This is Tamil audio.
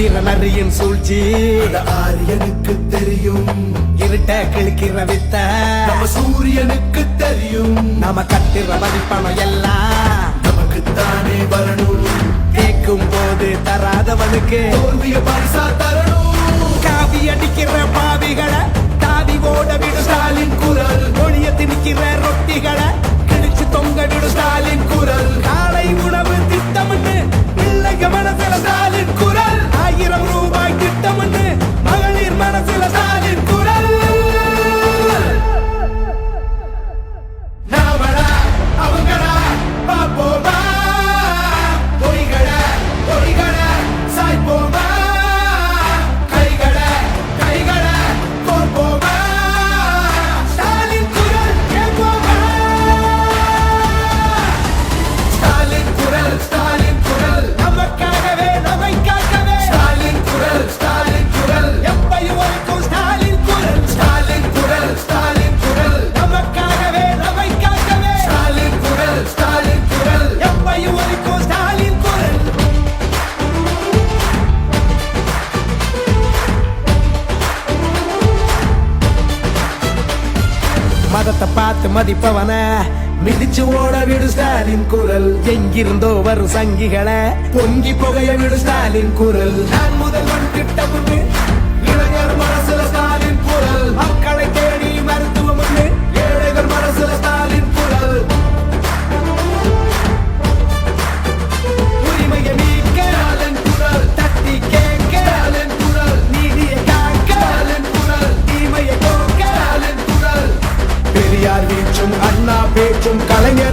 ஆடுகிற நரியின் சூழ்ச்சி. ஆரியனுக்கு தெரியும். இருட்ட கிழக்கிற வித்த. நம்ம சூரியனுக்கு தெரியும். நம்ம கட்டுற மதிப்பணம் எல்லாம் நமக்கு தானே வரணும். கேட்கும் போது தராதவனுக்கு பரிசா தரணும். உலகத்தை பார்த்து மதிப்பவன. மிதிச்சு ஓட விடு ஸ்டாலின் குரல். எங்கிருந்தோ வரும் சங்கிகளை. பொங்கி புகைய விடு ஸ்டாலின் குரல். நான் முதல்வன் திட்டமுன்னு இளைஞர் மனசுல ஸ்டாலின் குரல். மக்களை தேடி மற்றும் கலைஞர்